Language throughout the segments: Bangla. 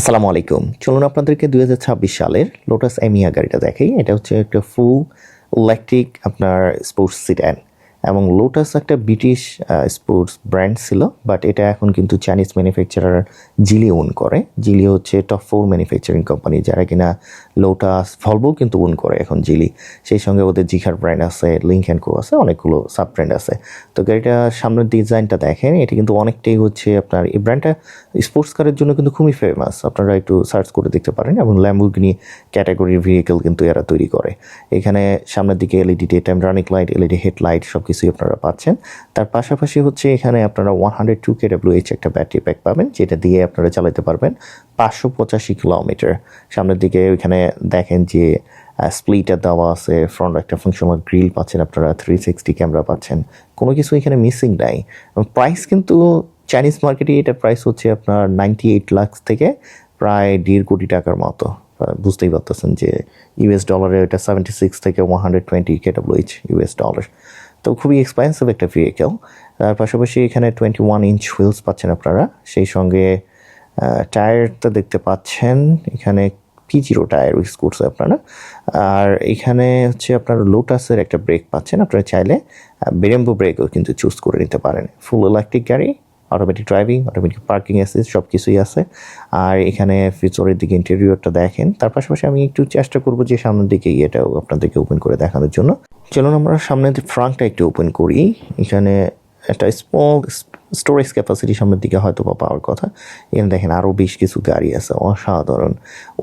আসসালামু আলাইকুম। চলুন আপনাদেরকে দুই হাজার ছাব্বিশ সালের লোটাস এমিয়া গাড়িটা দেখাই। এটা হচ্ছে একটা ফুল ইলেকট্রিক আপনার স্পোর্টস সিড্যান এবং লোটাস একটা ব্রিটিশ স্পোর্টস ব্র্যান্ড ছিল বাট এটা এখন কিন্তু চাইনিজ ম্যানুফ্যাকচারার জিলি ওন করে। জিলি হচ্ছে টপ ফোর ম্যানুফ্যাকচারিং কোম্পানি যারা কিনা লোটাস ভলভো কিন্তু ওন করে এখন জিলি সেই সঙ্গে ওদের জিখার ব্র্যান্ড আছে লিঙ্ক অ্যান্ড কো আছে, অনেকগুলো সাব ব্র্যান্ড আছে। তো গাড়িটা সামনের ডিজাইনটা দেখেন, এটা কিন্তু অনেকটাই হচ্ছে আপনার, এই ব্র্যান্ডটা স্পোর্টস কারের জন্য কিন্তু খুবই ফেমাস আপনারা একটু সার্চ করে দেখতে পারেন, এবং ল্যাম্বুগিনি ক্যাটাগরির ভেহিকেল কিন্তু এরা তৈরি করে। এখানে সামনের দিকে LED daytime running light LED headlight সব কিছুই আপনারা পাচ্ছেন। তার পাশাপাশি হচ্ছে এখানে আপনারা one hundred two K H একটা ব্যাটারি প্যাক পাবেন, যেটা দিয়ে আপনারা চালাতে পারবেন পাঁচশো পঁচাশি কিলোমিটার সামনের দিকে ওইখানে দেখেন যে স্প্লিটার দেওয়া আছে ফ্রন্ট একটা ফাংশনাল গ্রিল পাচ্ছেন আপনারা থ্রি সিক্সটি ক্যামেরা পাচ্ছেন। কোনো কিছু এখানে মিসিং নাই। প্রাইস কিন্তু চাইনিজ মার্কেটে এটা প্রাইস হচ্ছে আপনার নাইনটি এইট লাখ থেকে প্রায় দেড় কোটি টাকার মতো। বুঝতেই পারতেছেন যে ইউএস ডলারে এটা সেভেন্টি সিক্স থেকে one hundred twenty K W H US dollar তো খুবই এক্সপেন্সিভ একটা ভেহিকেল তার পাশাপাশি এখানে টোয়েন্টি ওয়ান ইঞ্চ হুইলস পাচ্ছেন আপনারা। সেই সঙ্গে টায়ারটা দেখতে পাচ্ছেন। এখানে পি জিরো টায়ার ইউজ করছে আপনারা। আর এখানে হচ্ছে আপনার লোটাসের একটা ব্রেক পাচ্ছেন। আপনারা চাইলে বেরেম্বো ব্রেকও কিন্তু চুজ করে নিতে পারেন। ফুল ইলেকট্রিক গাড়ি। Automatic driving automatic parking assist সব কিছুই আছে। আর এখানে ফিউচারের দিকে ইন্টেরিয়রটা দেখেন। তার পাশাপাশি আমি একটু চেষ্টা করব যে সামনের দিকে এটাও আপনাদেরকে ওপেন করে দেখানোর জন্য। চলুন আমরা সামনের ফ্রাঙ্কটা একটু ওপেন করি। এখানে একটা স্মল স্টোরেজ ক্যাপাসিটি সামনের দিকে হয়তো বা পাওয়ার কথা। এখানে দেখেন আরও বেশ কিছু গাড়ি আছে, অসাধারণ।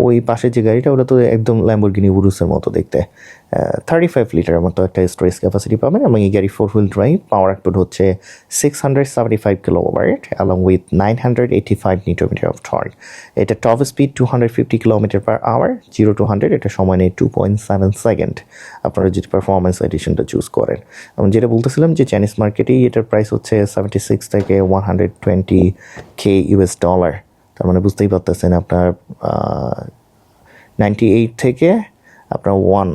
ওই পাশে যে গাড়িটা, ওটা তো একদম ল্যাম্বরগিনি উরুসের মতো দেখতে। থার্টি ফাইভ লিটারের মতো একটা স্টোরেজ ক্যাপাসিটি পাবেন এবং এই গাড়ি four wheel drive power output হচ্ছে six hundred seventy five kilowatt along with nine hundred eighty five newton metre of torque এটা top speed two hundred fifty kilometre per hour zero to hundred এটা সময় নেই টু পয়েন্ট সেভেন সেকেন্ড আপনারা যদি পারফরমেন্স এডিশনটা চুজ করেন। এবং যেটা বলতেছিলাম যে চাইনিজ মার্কেটেই এটার প্রাইস হচ্ছে সেভেন্টি সিক্স থেকে one hundred twenty K US dollar তার মানে বুঝতেই পারতেছেন আপনার নাইনটি এইট থেকে আপনার ওয়ান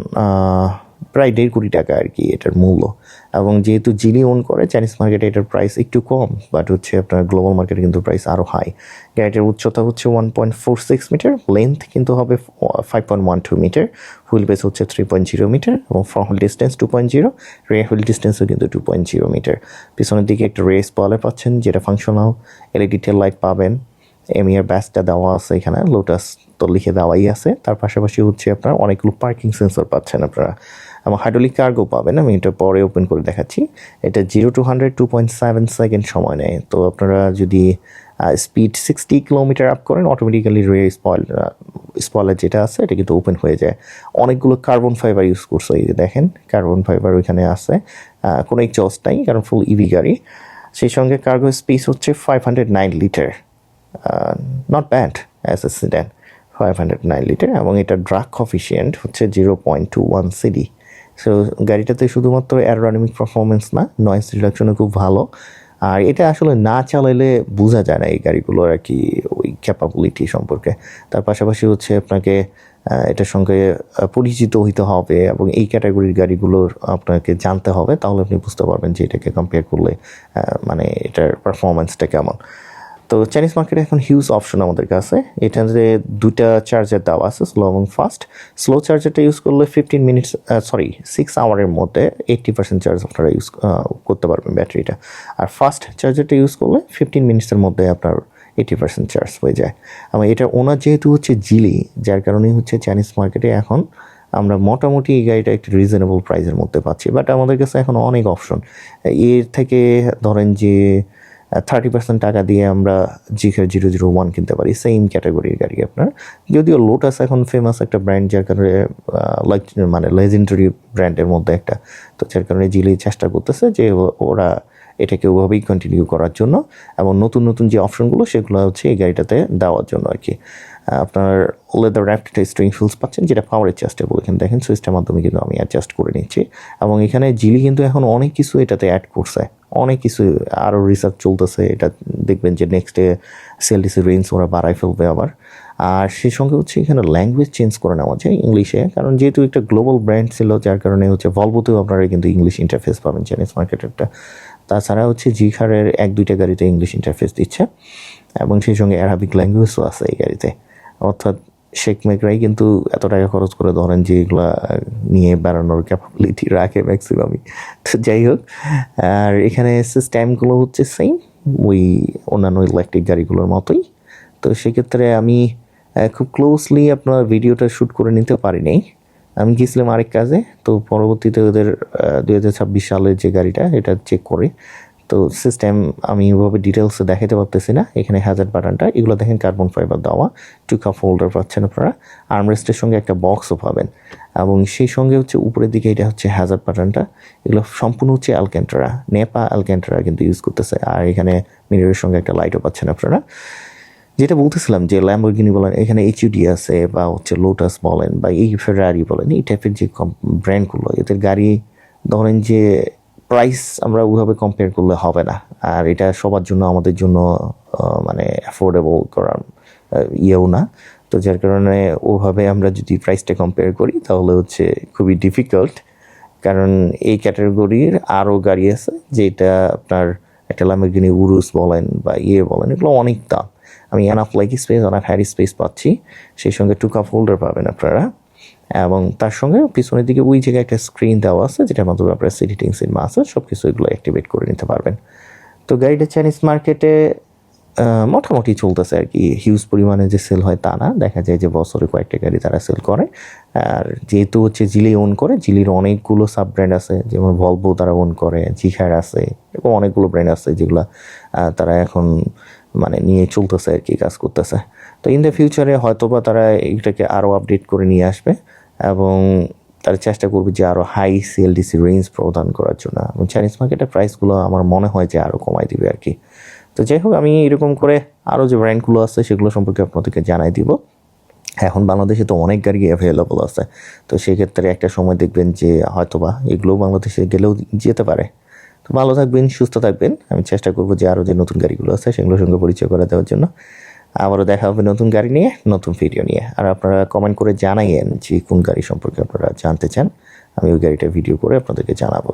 প্রায় দেড় কোটি টাকা আর কি এটার মূল্য। এবং যেহেতু জিনি ওন করে চাইনিজ মার্কেটে এটার প্রাইস একটু কম বাট হচ্ছে আপনার গ্লোবাল মার্কেটে কিন্তু প্রাইস আরও হাই গাড়িটার উচ্চতা হচ্ছে one point four six metre length কিন্তু হবে five point one two metre wheelbase হচ্ছে থ্রি পয়েন্ট জিরো মিটার এবং front wheel distance two point zero rear wheel ডিস্টেন্সও কিন্তু টু পয়েন্ট জিরো মিটার পিছনের দিকে একটা রেস পলে পাচ্ছেন, যেটা ফাংশনাল এলইডি টেল লাইট পাবেন। এমিয়ার ব্যাসটা দেওয়া আছে এখানে লোটাস তো লিখে দেওয়াই আছে। তার পাশাপাশি হচ্ছে আপনার অনেকগুলো পার্কিং সেন্সর পাচ্ছেন আপনারা। এবং হাইড্রোলিক কার্গো পাবেন, আমি এটা পরে ওপেন করে দেখাচ্ছি। এটা zero to hundred two point seven second সময় নেয়। তো আপনারা যদি স্পিড সিক্সটি কিলোমিটার আপ করেন অটোমেটিক্যালি রে স্পয়েল স্পয়েলার যেটা আছে, এটা কিন্তু ওপেন হয়ে যায়। অনেকগুলো কার্বন ফাইবার ইউজ করছে, এই যে দেখেন কার্বন ফাইবার ওইখানে আছে। কোনো এক্সস্ট নাই, কারণ ফুল ইভি গাড়ি। সেই সঙ্গে কার্গো স্পেস হচ্ছে five hundred nine litre not bad as a sedan five hundred nine litre এবং এটা ড্রাগ কফিসিয়েন্ট হচ্ছে zero point two one CD so গাড়িটাতে শুধুমাত্র অ্যারোডাইনামিক পারফরমেন্স না নয়েস রিডাকশনও খুব ভালো। আর এটা আসলে না চালাইলে বোঝা যায় না এই গাড়িগুলোর আর কি ওই ক্যাপাবিলিটি সম্পর্কে। তার পাশাপাশি হচ্ছে আপনাকে এটার সঙ্গে পরিচিত হইতে হবে এবং এই ক্যাটাগরির গাড়িগুলোর আপনাকে জানতে হবে, তাহলে আপনি বুঝতে পারবেন যে এটাকে কম্পেয়ার করলে মানে এটার পারফরমেন্সটা কেমন। তো চাইনিজ মার্কেটে এখন হিউজ অপশন আমাদের কাছে। এটাতে দুইটা চার্জার দেওয়া আছে স্লো এবং ফাস্ট স্লো চার্জারটা ইউজ করলে ফিফটিন মিনিটস সরি সিক্স আওয়ারের মধ্যে এইট্টি পার্সেন্ট চার্জ আপনারা ইউজ করতে পারবেন ব্যাটারিটা। আর ফাস্ট চার্জারটা ইউজ করলে ফিফটিন মিনিটসের মধ্যে আপনার এইটি পার্সেন্ট চার্জ হয়ে যায়। আমার এটা ওনার যেহেতু হচ্ছে জিলি যার কারণেই হচ্ছে চাইনিজ মার্কেটে এখন আমরা মোটামুটি এই গাড়িটা একটু রিজনেবল প্রাইসের মধ্যে পাচ্ছি। বাট আমাদের কাছে এখন অনেক অপশন এর থেকে ধরেন যে থার্টি পার্সেন্ট টাকা দিয়ে আমরা জিকে জিরো জিরো ওয়ান কিনতে পারি। সেম ক্যাটাগরির গাড়ি আপনার। যদিও লোটাস এখন ফেমাস একটা ব্র্যান্ড যার কারণে লাইক মানে লেজেন্ডারি ব্র্যান্ডের মধ্যে একটা। তো যার কারণে জিলি চেষ্টা করতেছে যে ওরা এটাকে ওভাবেই কন্টিনিউ করার জন্য এবং নতুন নতুন যে অপশনগুলো সেগুলো হচ্ছে এই গাড়িটাতে দেওয়ার জন্য আর কি। আপনার লেদার র্যাপটা স্ট্রিং ফিলস পাচ্ছেন, যেটা পাওয়ার অ্যাডজাস্টেবল এখানে দেখেন সুইচটার মাধ্যমে কিন্তু আমি অ্যাডজাস্ট করে নিচ্ছি। এবং এখানে জিলি কিন্তু এখন অনেক কিছু এটাতে অ্যাড করছে। অনেক কিছু আরও রিসার্চ চলতেছে, এটা দেখবেন যে নেক্সটে সিএলডিসি রেঞ্জ ওরা বাড়ায় ফেলবে আবার। আর সেই সঙ্গে হচ্ছে এখানে ল্যাঙ্গুয়েজ চেঞ্জ করে নেওয়া যায় ইংলিশে কারণ যেহেতু একটা গ্লোবাল ব্র্যান্ড ছিল, যার কারণে হচ্ছে ভলভোতেও আপনারা কিন্তু ইংলিশ ইন্টারফেস পাবেন চাইনিজ মার্কেটেরটা তাছাড়া হচ্ছে জিখারের এক দুইটা গাড়িতে ইংলিশ ইন্টারফেস দিচ্ছে, এবং সেই সঙ্গে অ্যারাবিক ল্যাঙ্গুয়েজও আছে এই গাড়িতে। অর্থাৎ শেখ মেকরাই কিন্তু এত টাকা খরচ করে ধরেন যে এগুলা নিয়ে বেড়ানোর ক্যাপাবিলিটি রাখে ম্যাক্সিমামই তো যাই হোক, আর এখানে সিস্টেমগুলো হচ্ছে সেম ওই অন্যান্য ইলেকট্রিক গাড়িগুলোর মতোই। তো সেক্ষেত্রে আমি খুব ক্লোজলি আপনার ভিডিওটা শ্যুট করে নিতে পারিনি। আমি গিয়েছিলাম আরেক কাজে, তো পরবর্তীতে ওদের দু হাজার ছাব্বিশ সালের যে গাড়িটা, এটা চেক করে তো সিস্টেম আমি ওইভাবে ডিটেলসে দেখাতে পারতেছি না। এখানে হ্যাজার্ড বাটনটা এগুলো দেখেন কার্বন ফাইবার দেওয়া। টু কাপ হোল্ডার পাচ্ছেন আপনারা। আর্মরেস্টের সঙ্গে একটা বক্সও পাবেন। এবং সেই সঙ্গে হচ্ছে উপরের দিকে এটা হচ্ছে হ্যাজার্ড বাটনটা এগুলো সম্পূর্ণ হচ্ছে অ্যালক্যান্টারা নেপা অ্যালক্যান্টারা কিন্তু ইউজ করতেছে। আর এখানে মিররের সঙ্গে একটা লাইটও পাচ্ছেন আপনারা। যেটা বলতেছিলাম যে ল্যাম্বরগিনি বলেন, এখানে এইচইউডি আছে বা হচ্ছে লোটাস বলেন বা এই ফেরারি বলেন, এই টাইপের যে ব্র্যান্ডগুলো এদের গাড়ি ধরেন যে প্রাইস আমরা ওইভাবে কম্পেয়ার করলে হবে না। আর এটা সবার জন্য, আমাদের জন্য মানে অ্যাফোর্ডেবল করার ইয়েও না। তো যার কারণে ওভাবে আমরা যদি প্রাইসটা কম্পেয়ার করি, তাহলে হচ্ছে খুবই ডিফিকাল্ট কারণ এই ক্যাটাগরির আরও গাড়ি আছে, যেটা আপনার একটা লাম্বরগিনি উরুস বলেন বা ইয়ে বলেন, এগুলো অনেক দাম। আমি এনাফ লাইক স্পেস অনেক হ্যারি স্পেস পাচ্ছি। সেই সঙ্গে টু কাপ হোল্ডার পাবেন আপনারা। এবং তার সঙ্গে পিছনের দিকে ওই জায়গায় একটা স্ক্রিন দেওয়া আছে, যেটার মাধ্যমে আপনার সিটিং সিনেমা আছে সব কিছু এগুলো অ্যাক্টিভেট করে নিতে পারবেন। তো গাড়িটা চাইনিজ মার্কেটে মোটামুটি চলতেছে আর কি। হিউজ পরিমাণে যে সেল হয় তা না। দেখা যায় যে বছরে কয়েকটা গাড়ি তারা সেল করে। আর যেহেতু হচ্ছে জিলি ওন করে জিলির অনেকগুলো সাব ব্র্যান্ড আছে, যেমন ভলভো তারা ওন করে জিখার আছে এবং অনেকগুলো ব্র্যান্ড আছে যেগুলো তারা এখন মানে নিয়ে চলতেছে আর কি, কাজ করতেছে। তো ইন দ্য ফিউচারে হয়তো বা তারা এইটাকে আরও আপডেট করে নিয়ে আসবে এবং তারা চেষ্টা করবে যে আরও হাই সিএলডিসি রেঞ্জ প্রদান করার জন্য। এবং চাইনিজ মার্কেটের প্রাইসগুলো আমার মনে হয় যে আরও কমাই দিবে আর কি। তো যাই হোক, আমি এরকম করে আরও যে ব্র্যান্ডগুলো আছে সেগুলো সম্পর্কে আপনাদেরকে জানাই দিব। এখন বাংলাদেশে তো অনেক গাড়ি অ্যাভেলেবল আছে। তো সেক্ষেত্রে একটা সময় দেখবেন যে হয়তোবা এগুলো বাংলাদেশে গেলেও যেতে পারে। ভালো থাকবেন, সুস্থ থাকবেন। আমি চেষ্টা করব যে আরও যে নতুন গাড়িগুলো আছে, সেগুলোর সঙ্গে পরিচয় করে দেওয়ার জন্য। আবারও দেখা হবে নতুন গাড়ি নিয়ে, নতুন ভিডিও নিয়ে। আর আপনারা কমেন্ট করে জানাইয়েন যে কোন গাড়ি সম্পর্কে আপনারা জানতে চান, আমি ওই গাড়িটা ভিডিও করে আপনাদেরকে জানাব।